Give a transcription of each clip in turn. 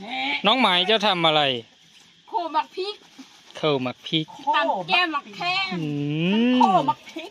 แหน่น้องไหมเจ้าทำอะไรโคมักพริกเคิลหมักพริกตำแก้มมักแข้งอืโคมมักพริก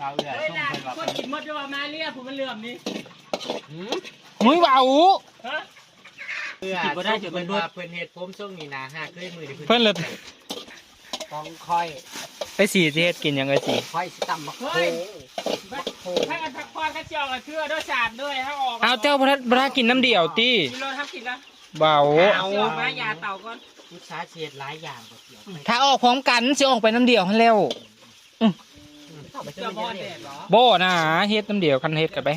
ดาวเรือเฮ้ยส้มล่ะเป็นแบบคนกินหมดด้วยว่ามาเรียกผมมันเหลื่อมนี่มุ้ยเบาฮะเพื่อส้มเป็นว่าเพื่อนเห็ดผมส้มนี่นะฮะเคยมือที่เพื่อนเลยต้องค่อยไปสีสิเฮ็ดกินยังไงสิค่อยสิตำบักโคเฮ้ยถ้ากันพักผ่อนก็เจียวกับเชื่อด้วยสารด้วยถ้าออกเอาเจ้าพระพระกินน้ำเดี่ยวตีกินรถทำกินแล้ว เบาเอาเจียวมายาเต่าก่อนพุทธาเสียดหลายอย่างก็เกี่ยวไปถ้าออกพร้อมกันสิออกไปน้ำเดี่ยวให้เร็วเจียวบอลเด็ดเหรอโบ่นะเฮ็ดน้ำเดี่ยวคันเฮ็ดกันไป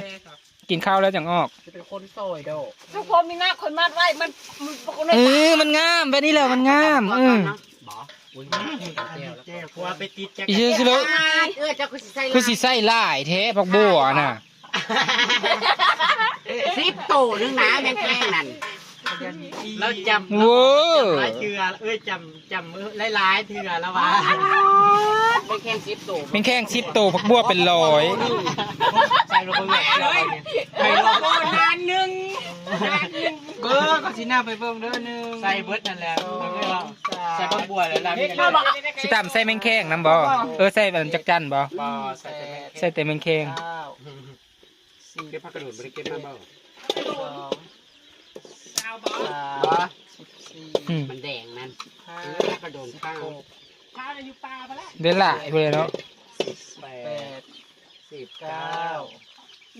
กินข้าวแล้วจังออกจะเป็นคนโซยโดทุกคนมีหน้าคนมัดไว้มันมันปกติเออมันงามแบบนี้แหละมันงามเออบ่อุ้ยแก้วแล้วแก้วกลัวไปติดจักอีชื่อสิเลยเออเจ้าคือสิใส่คือสิใส่ลายแท้พักบัวน่ะสิบโตนึงนะแม่งแค่นั้น เราจำโว้หลายเถื่อเอ้ยจำจำหลายๆเถื่อแล้ววะไม่แค่สิบโตเป็นแข้งชิปโตพักบัวเป็นร้อยใส่ลงไปแหวกเลยไปรอโนานหนึ่งนานหนึ่งเบิ่งก็สิหน้าไปเบิ่งเด้อหนึงใส่เบิร์ดนั่นแหละใส่บักบัวแล้วล่ะมีเข้าบอกสิตามใส่แมงแข้งน้ำบ่เออใส่แบบจักจันบ่บ่ใส่แต่ใส่แต่แมงแข้งเก้าสี่เก็บผักกระโดดบริเก็บมาเบ้าสอง เอาบอกสามสิบสี่อืมมันแดงนั่นห้าเออผักกระโดดข้างหกข้าวจะอยู่ป่าไปแล้วเด้หลายพุ่นเลยเนาะแปแปดดสิบเก้าเก้า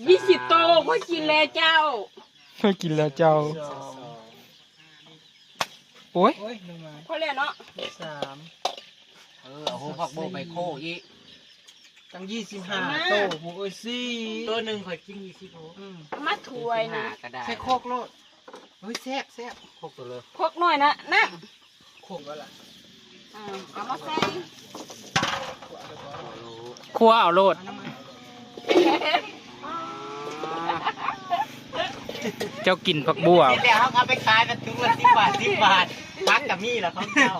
ยี่สิบโตก็กินแล้วเจ้า เพื่อกินแล้วเจ้าสองโอ้ยโอ้ยลงมาพอแล้วเนาะสามเออเอาหัวผักโบไปโคอีกตั้งยี่สิบห้าโตหกเอ้ยสี่ตัวหนึ่งข่อยกินยี่สิบโลอืมเอามาถ้วยนะก็ได้ใส่โคกโลดเฮ้ยแซ่บแซ่บโคกตัวเลยพกหน่อยนะนะโคกแล้วล่ะอ่าเอามาใส่ครัวเอาโลดเจ้ากินผักบัวนี่แล้วเขาเอาไปขายเป็นถุงละสิบบาทสิบบาทพักกับมี่เหรอเขาเจ้า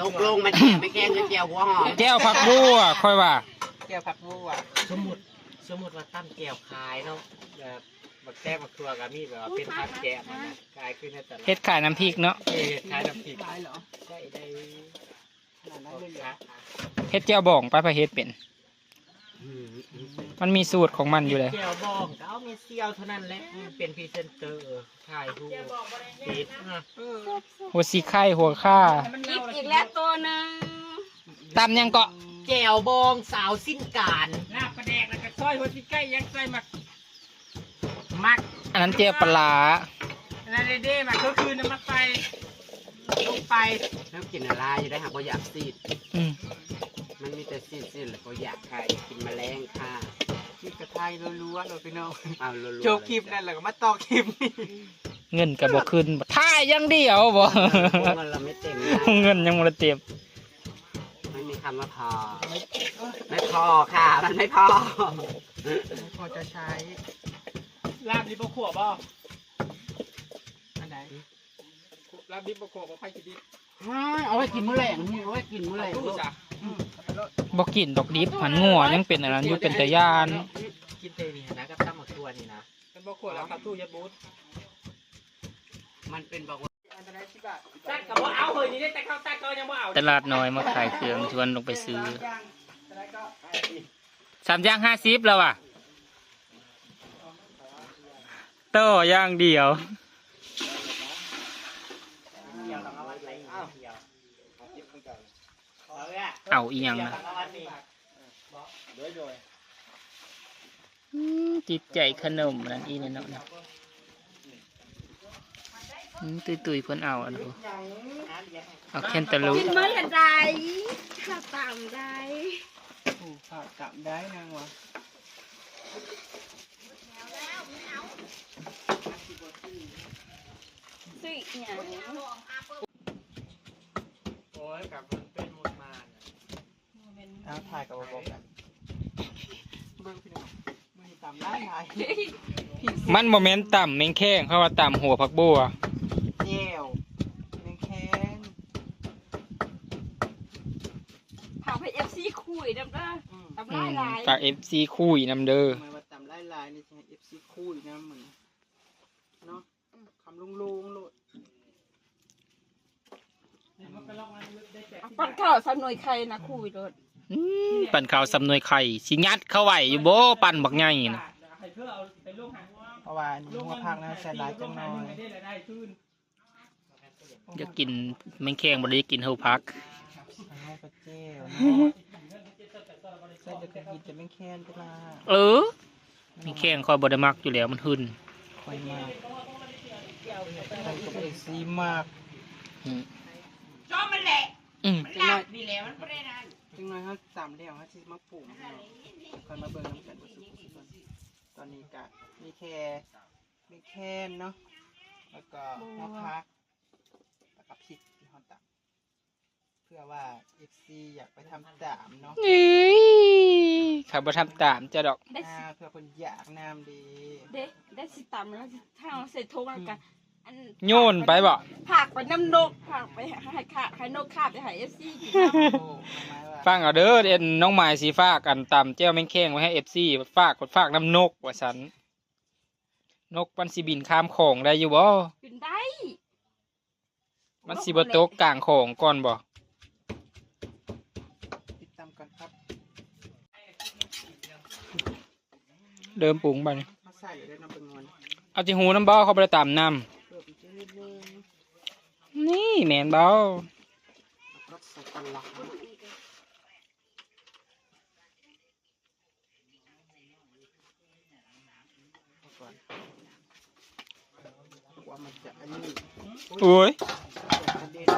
ตกลงมันไม่แกงเจียวหัวหอมแก้วผักบัวค่อยว่า แก้วผักบัวสมมุติสมมุติว่าตั้มแก้วขายเนาะแบบ บักแก้วบักทัวกับมี่แบบว่าเป็นพักแก้วมันนะขายขึ้นในตลาดเฮ็ดขายน้ำพริกเนาะเอ๊ะขายน้ำพริกขายเหรอได้ได้ขนาดนั้นเลยเหรอเฮ็ดแจ่วบองไปไปเฮ็ดเป็นอืมอืมมันมีสูตรของมันอยู่เลยแก้วบองก็เอาเมเซียวเท่านั้นแหละเป็นพรีเซนเตอร์ถ่ายรูปติดอะเออหัวสีไข่หัวข้าอีกอีกแล้วตัวหนึ่งตำยังเกาะแก้วบองสาวสิ้นการ หน้าประแดกแล้วก็ซอยหัวที่ใกล้ยังใส่หมัก มักอันนั้นเจียวปลาร้านั่นเด้ๆมาก็คือน้ำมันไฟลงไปแล้วกินอะไรอยู่ได้หากว่าอยากซีด อืมมันมีแต่ซีดซีดแล้วก็อยากค่ะกินแมลงค่ะคลิปกระไทยรัวๆเลยพี่น้องเอารัวๆโจบคลิปนั่นแหละก็มาต่อคลิปนี่เงินก็บ่ขึ้นบ่ท่ายอยังเดียวบ่พวกมันเราไม่เต็มนะเงินยังบ่ได้เต็มไม่มีคำว่าพอ ไม่พอค่ะ มันไม่พอพอจะใช้ ลาบดิบขวบบ่อันไหนลาบดิบขวบบ่ไฟกินดิบเอาไว้กินมื้อแรงนี่เอาไว้กินมื้อแรงตู้จ้ะบ่กินดอกดิบหันงัวยังเป็นอันนั้นอยู่เป็นตะยานกินเตนี่นะกับตั้มหมกตัวนี่นะเป็นบ่ขวบแล้วครับตู้ยัดบูทมันเป็นบอกว่าตัดกับบ่เอาเฮ้ยนี่ได้แต่ข้าวตัดก็ยังบ่เอาตลาดน้อยมาขายเครื่องชวนลงไปซื้อสามอย่างห้าสิบแล้วอะ โต้อย่างเดียว เอาอีหยังนะอืมจิตใจขนมนั่นอีนี่เนาะนะอืมตุยตุยๆเพิ่นเอาอันนี้เอาแคนตาลูปกินมื้อละใดข้าวตามใดผูกขาดกลับได้นางวะ ซื้ออีหยังโอ้ยกับมันเป็นหมดมาท้าถ่ายกับบอกกันเบิ่งพี่น้องมือต่ำได้ไงมันโมเมนต์ต่ำแมงแข้งเพราะว่าต่ำหัวผักบัวแก้วแมงแคนพาไป FC คุยนำเด้ออืมทำลายหลายจากเอฟซีคุยนำเด้อหมายว่าต่ำไล่ลายนี่ใช่เอฟซีคู่อีกนะมึง เนาะคำลงลุโหลดปั่นข้าวสำนวยไข่นะคุยโหลดปั่นข้าวสำนวยไข่สิงัดเข้าไหวอยู่โบปั่นบักไงนะเพราะว่าลูกมะพักนะใส่หลายจังหน่อยอยากกินแมงแคงบ่ได้กินเฮาพักเออมีแข้งคอยบดมักอยู่แล้วมันหึนคอยมาก ซีมากอืมชอบมันแหละอืมหลับดีแล้วมันไม่ได้นานจังน้อยเขาสามเดี่ยวเขาจะมาปลูกเนาะคอยมาเบิ่งน้ำกันว่าสุกสุกสุกตอนนี้กะมีแค่มีแค่นเนาะแล้วก็หัวผักแล้วก็พริกที่เขาตักเพื่อว่าเอฟซีอยากไปทำตามเนาะนี่ข้าบ่ทำตามเจ้าดอกได้อ่าสิเพื่อคนอยากน้ำดีได้ได้สิตำแล้วสิถ้าเอาใส่ทงแล้วกัน อันโยนไปบ่ผักไปน้ำนกผักไปให้ขาให้นกขาบไปให้เอฟซีกินน้โอ้ทำไมว่าฟังเอาเด้อเอ็นน้องหมายสีฟ้ากอันตำแจ้วแมงแคงไว้ให้ FC ฝากกดฝากน้ำนกว่าซั่นนกมันสิบินข้ามโขงได้อยู่บ่ำกินได้มันสิบ่ตกกลางโขงก่อนบ่ติดตามกันครับเดิมปรุงบัดนี้มาใส่เลยน้ำเป็นงอนเอาจิหูน้ำบ่เขาบ่ได้ตำน้เพื่อเป็นเจ้าเนื้อำ นี่แม่นบ่รสใส่ตลาดก่อนว่ามันจะอันนี้โอ้ยประเด็น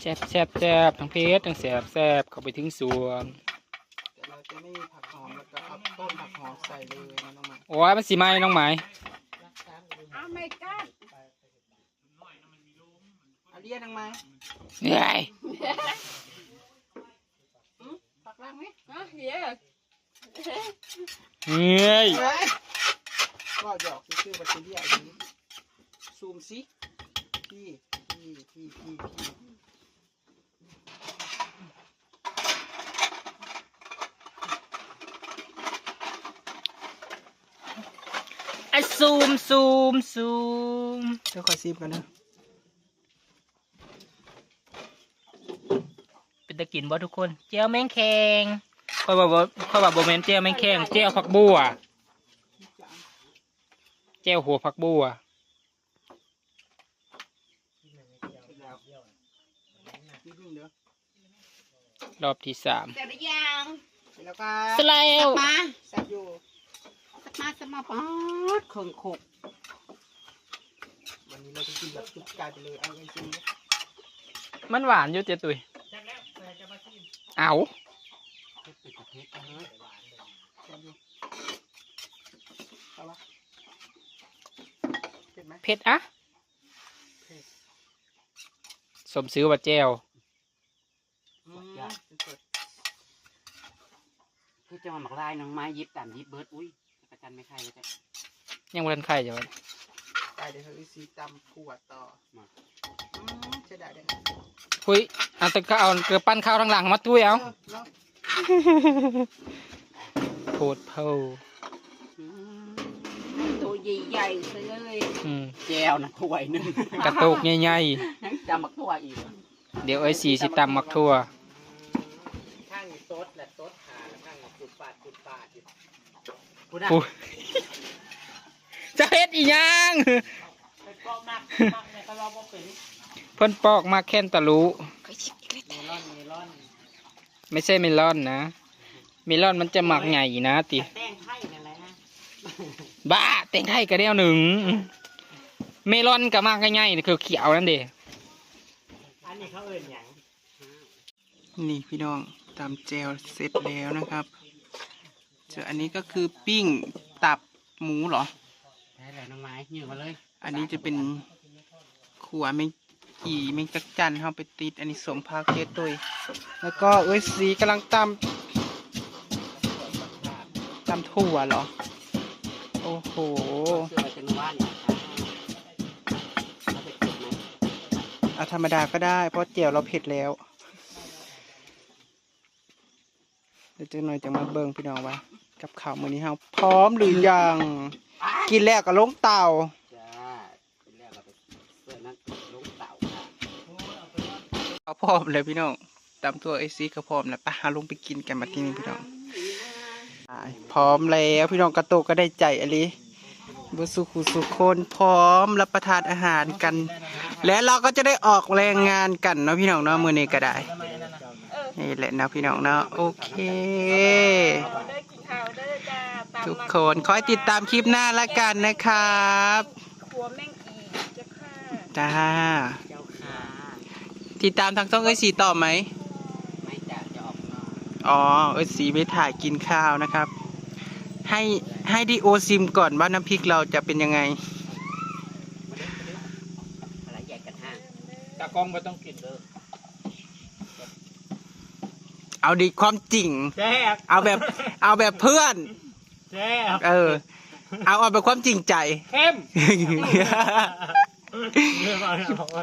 แซ่บแซ่บแซ่บทั้งเพชรทั้งแซ่บแซ่บเข้าไปถึงสวนแต่เราจะไม่มี ผักหอมแล้วก็เอาต้นผักหอมใส่เลยนะน้องหมาโอ้ยมันสิไหมน้องหมายอ้าวไม่กล้าเอาเรียกนังไหมเหนื่อยผักล่างไหมอะเฮียเหนื่อยเฮ้ยก็หยอกชื่อๆบัตเตอรี่อันนี้ซูมสิพี่พี่พี่พี่พี่ ไอ้ซูมซูมซูมเดี๋ยวขอซีมกันนะเป็นตะกินบ่ทุกคนเจียวแมงแคงค่อยว่าบ่ค่อยว่าบ่แม่นเจียวแมงแคงเจียวผักบัวเจียวหัวผักบัวนิดนึงเดี๋ยวรอบที่สามแต่ละอย่างแล้วก็สไลด์ มาแซ่บอยู่มาสมาปอดเครื่องโคกวันนี้เราจะกินแบบจุกกายไปเลยเอาจริงๆนะมันหวานอยู่เจ๊ตุยเอาเผ็ดเป็ดกับเผ็ดเอาเลยแซ่บอยู่เอาละเผ็ดไหมเผ็ดอะเผ็ดสมซื้อว่าแจ้วอืมเป็นสดคือจะมาหมักลายน้องไม้ยิบตามยิบเบิร์ดอุ้ย ประจันไม่ใครเลยจ้ะยังบ่ทันไข่จ้ะวะได้เดี๋ยวเราซีตำขวดต่ออืมจะได้ได้คุยเอาแต่ก็เอาเกลือปั้นข้าวทางหลังมาตุ้ยเอาเนาะโพดเพาตัวใหญ่ๆเลยอืมแจวนะถ้วยหนึงกระโตกใหญ่จำหมักถ้วยอีก ๆเดี๋ยวไอ้สีสิตำมักทั่ว ข้างนี้ซดและซดขาแล้วข้างนี้ขุดปาดขุดปาดอยู่ คุณอะโอ้ยจะเฮ็ดอีหยังไปก็มักมักในตลอดว่าเป็นเพิ่นปอกมาแค่นตะลุเมลอนเมลอนไม่ใช่เมลอนนะ เมลอนมันจะหมักใหญ่นะติแป้งไข่นั่นแหละฮะบ้าแตงไทยก็แนวหนึ่ง เมลอนก็มากง่ายๆคือเขียวนั่นเด้อันนี้เขาเอิ่นหยังนี่พี่น้องตำแจวเสร็จแล้วนะครับ เจออันนี้ก็คือปิ้งตับหมูเหรอ ได้เลยน้องไม้ยืนมาเลยอันนี้จะเป็นขัวแมงกี่แมงจักจันเอาไปติด อันนี้สมพาเกตตุยแล้วก็เอ้ยสีกำลังตำตำถั่วเหรอ โอ้โห เสื้อเป็นว่านเนี่ยเอาไปเก็บไหมเอาธรรมดาก็ได้ เพราะเจียวเราเผ็ดแล้ว เดี๋ยวจะหน่อยจะมาเบิ่งพี่น้องว่ากับข่าวมื้อนี้เฮาพร้อมหรือยังกินแล้วก็ลงเตาากิล้วเสื้าเอาพร้อมเลยพี่น้องตามตัวไอซีก็พร้อมแล้วปะาลงไปกินกันมาที่นี่พี่น้องพร้อมแล้วพี่น้องกระโตก็ได้ใจอะไรบุสุขุสุคนพร้อมรับประทานอาหารกัน และเราก็จะได้ออกแรงงานกันเนาะพี่น้องเนาะมือนี้ก็ได้ นี่แหละนะพี่น้องเนาะโอเคเด้อกินข้าวเด้อจ้าตามทุกมาคนคอยติดตามคลิปหน้าละกันนะครับครัวแม่งอีจะค่ะจ้าเจ้าค่ะติดตามทางช่องเอ้ยสีต่อไหมไม่จะจะออกนอกอ๋อเอ้ยสีไปถ่ายกินข้าวนะครับ ให้ให้ดีโอซิมก่อนว่าน้ำพริกเราจะเป็นยังไงอะไรแยกกันห้างตากล้องไม่ต้องกินเลย เอาดีความจริง แซ่บเอาแบบ เอาแบบเพื่อน แซ่บเออ เอาเอาแบบความจริงใจ เข้ม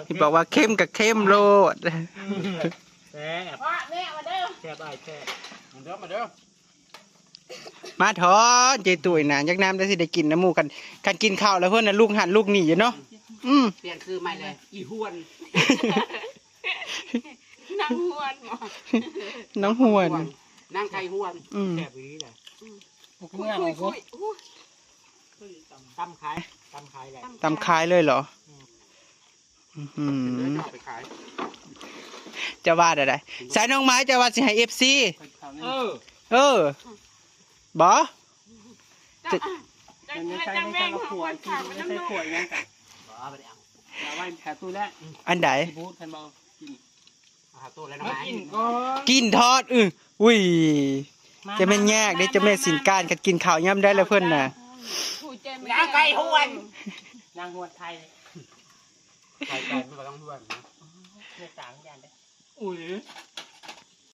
ที่บอกว่าเข้มกับเข้มโลดแซ่บว่าแม่มาเด้อแซ่บไอ้แซ่บมาเด้อมาเด้อมาถอนเจตุยนะยักน้ำได้สิได้กินน้ำหมูกันกันกินข้าวแล้วเพื่อนนะลูกหันลูกหนีอยู่เนาะอืมเปลี่ยนคือใหม่เลย อีหวน นั่งหวนหมอน้องหวนนั่งไทยหวนอืม แซ่บอีนี่แหละคุยคุยคุยอุ้ยตั้มขายตั้มขายแหละตำคายเลยเหรออื้อหือไปขายจะว่าอะไรสายน้องไม้จะว่าสิให้เอฟซีเออเออบอจะจะจะแม่งหัวขาดมันน้ำนมบอกไปเอาเอาไว้แถวตู้แล้วอันไหนพูดคันเบากินเอา หาตู้แล้วนะมาไม้กินก่อนกินทอดอืออุ้ยจะไม่นแยกได้จะไม่นสินการกันกินข้าวย่ำได้แล้วเพื่อนน่ะผู้เจมย่างไก่หวนนางหวดไทยไก่ไก่ไม่ต้องหวนนะ เนื้อสามอย่างเด้อุ้ย